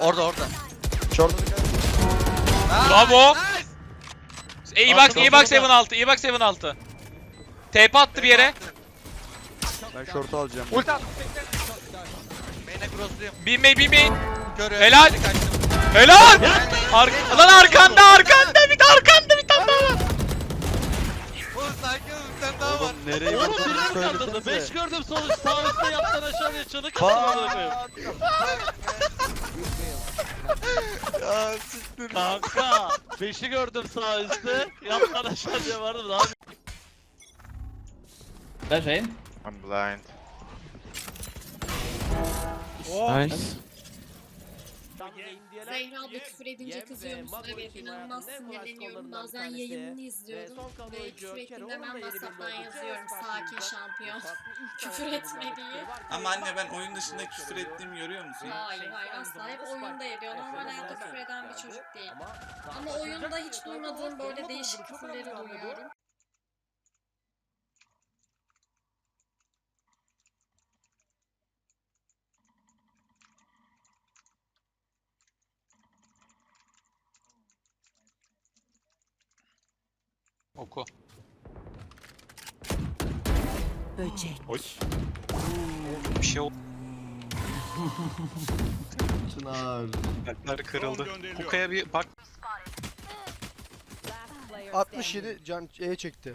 Orada orada. Şorta dikkat. Bravo. İyi bak, iyi bak arkada. 7 6, iyi bak 7 6. TP attı bir yere. Ben şorta alacağım. Ulti at. Main'e crossluyum. Bin main, bin main. Helal. Helal. Ar lan arkanda, arkanda bir de arkanda bir tane daha var. Oğlum sakin ol bir tane daha var. Oğlum nereye Oğlum vurduğunu birini kaldırdı. 5 söylesenize. gördüm sol üst sağ üstte yaptan aşağıya Bak. atıyor. Ya siktir. Kanka 5'i gördüm sağ üstte yaptan aşağıya vardım lan. Flash aim. I'm blind. Nice. Zehra abla küfür edince kızıyor musun? Evet inanılmaz sinirleniyorum. Bazen yayınını izliyorum ve küfür ettiğinde hemen WhatsApp'tan yazıyorum. Sakin şampiyon. küfür etme diye. Ama anne ben oyun dışında küfür ettiğimi görüyor musun? Hayır hayır asla hep oyunda ediyor. Normal hayatta küfür eden bir çocuk değil. Ama oyunda hiç duymadığım böyle değişik küfürleri duyuyorum. Oku. Oy. Bir şey oldu. Çınar. Kalpler kırıldı. Okaya bir bak. 67 can E çekti.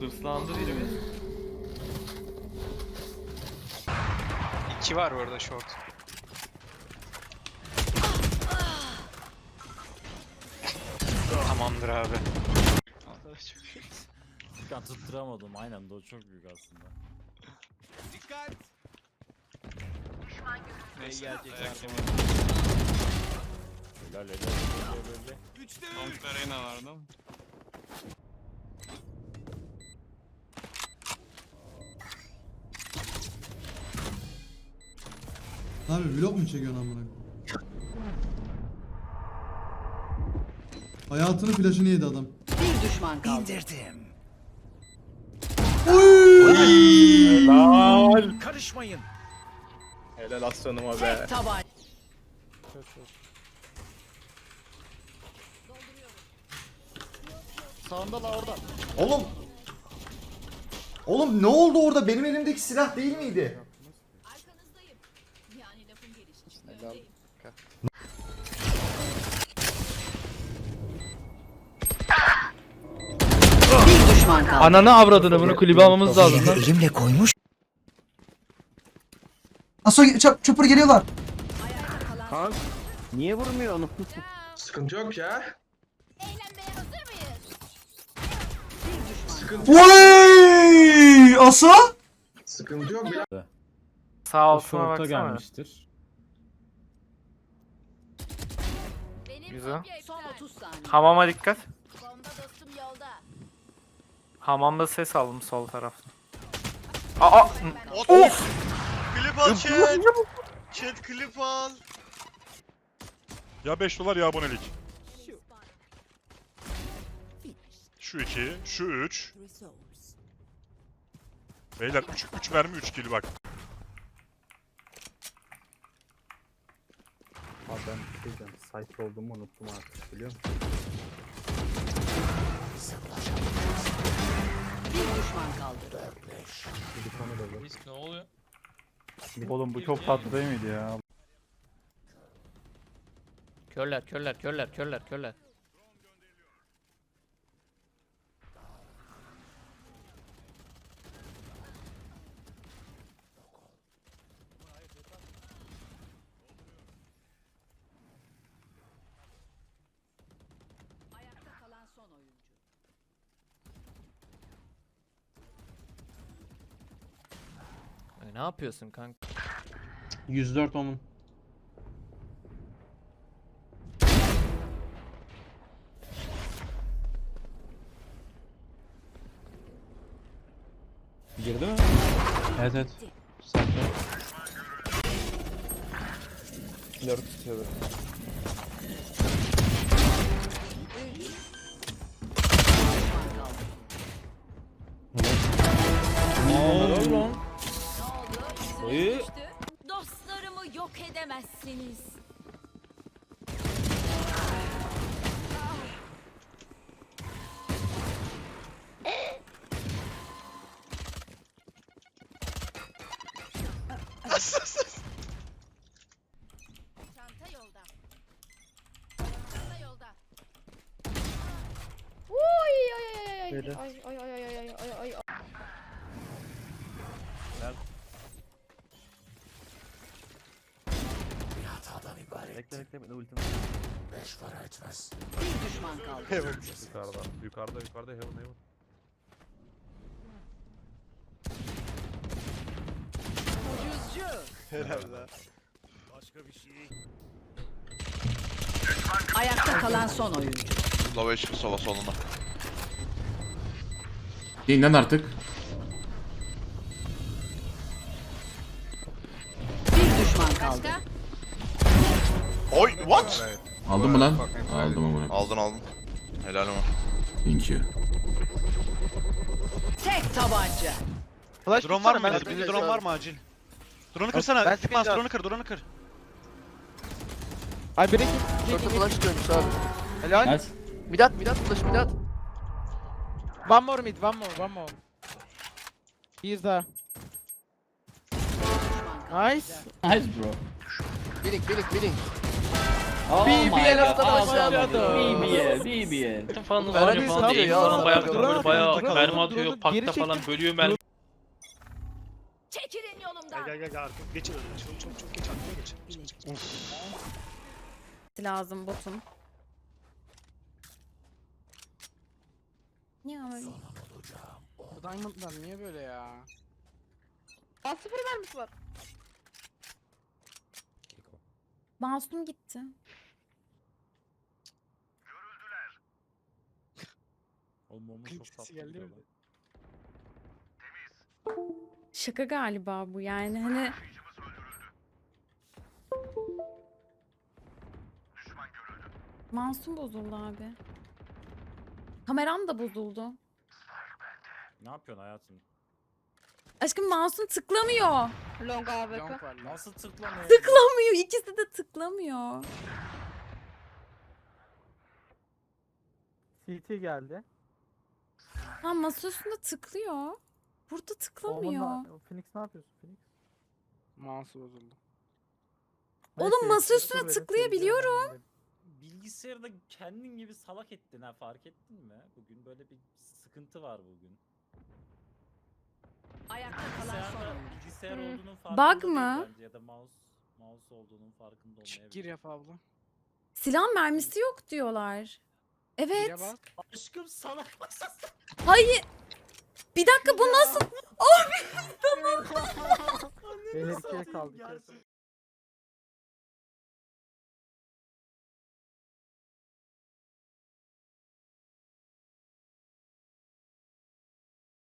Hırslandı birimiz. 2 var orada short. Tamamdır abi. Ya tutturamadım aynen de o çok büyük aslında. Dikkat. Neyse. Helal helal helal helal. Üçte üç. Arena vardı. Abi vlog mu çekiyorsun amına? Hayatının flaşını yedi adam. Bir düşman kaldı. Helal. Karışmayın. Helal aslanıma be. Taban. Sağında la orada. Oğlum. Oğlum ne oldu orada? Benim elimdeki silah değil miydi? Gelişi. Bir düşman kaldı. Ananı avradını bunu kulübe almamız lazım lan. Elimle koymuş. Aso çöpür geliyorlar. Niye vurmuyor onu? Sıkıntı yok ya. Eğlenmeye hazır mıyız? Oy! Aso? Sıkıntı yok. Sağ altına baksana. gelmiştir. Güzel. Son iptal. 30 saniye. Hamama dikkat. Bomba dostum yolda. Hamamda ses aldım sol tarafta. Aa! Of. Klip al chat. Chat klip al. Ya 5 dolar ya abonelik. Şu 2, şu 3. Beyler 3 3 mermi 3 kill bak. Abi ben bir şey diyeceğim. Site olduğumu unuttum artık biliyor musun? Bir düşman kaldı. Ne oluyor? Oğlum bu çok tatlı değil miydi ya? Körler körler körler körler körler. Ne yapıyorsun kanka? 104 onun. Girdi mi? Evet evet. Sanki. Lurk tutuyor böyle kafayı. Dostlarımı yok edemezsiniz. Çanta yolda. Çanta yolda. Oy oy oy oy. Böyle. Ay ay ay. Bekle bekle bekle ultim. Bir düşman kaldı. Yukarıda. Yukarıda yukarıda heaven heaven. Ayakta kalan son oyuncu. Lava eşki sola soluna. Dinlen artık. Bir düşman kaldı. Oy what? Aldın mı lan? Aldım ama. Aldın aldın. Helal ama. Thank you. Tek tabanca. Drone var mı? Bir drone var mı acil? Drone'u kırsana. Sıkmaz. Drone'u kır. Drone'u kır. Ay biri Şorta flash dönmüş abi. Helal. Midat Midat flash Midat. One more mid, one more, one more. He's there. Nice. Bilik bilik bilik. Oh BBL haftada başladı. BBL, BBL. Falan da var ya falan şey diye bayağı böyle bayağı mermi atıyor, pakta falan bölüyor mermi. Çekilin yolumdan. Gel gel gel artık geçin önüne. Çok çok çok geç arkaya geç. geç, lazım botun. Niye ama böyle? Bu Diamond'lar niye böyle ya? 6-0 vermiş var. Masum gitti. Sesi geldi mi? Şaka galiba bu yani hani. Masum bozuldu abi. Kameram da bozuldu. Ne yapıyorsun hayatım? Aşkım masum tıklamıyor. Long var. Nasıl tıklanıyor? Tıklamıyor. İkisi de tıklamıyor. CT geldi. Ha masa üstünde tıklıyor. Burada tıklamıyor. Phoenix ne yapıyorsun Phoenix? Mouse bozuldu. Oğlum masa üstüne tıklayabiliyorum. Bilgisayarda kendin gibi salak ettin ha fark ettin mi? Bugün böyle bir sıkıntı var bugün. Ayakta kalan Bilgisayarda bilgisayar Hı. olduğunun farkında Bug değil mı? bence ya da mouse mouse olduğunun farkında olmayabilir. Gir yap abla. Silah mermisi yok diyorlar. Evet. Aşkım salak? Hayır. Bir dakika bu nasıl? Tamam. Annem Tehlikeye nasıl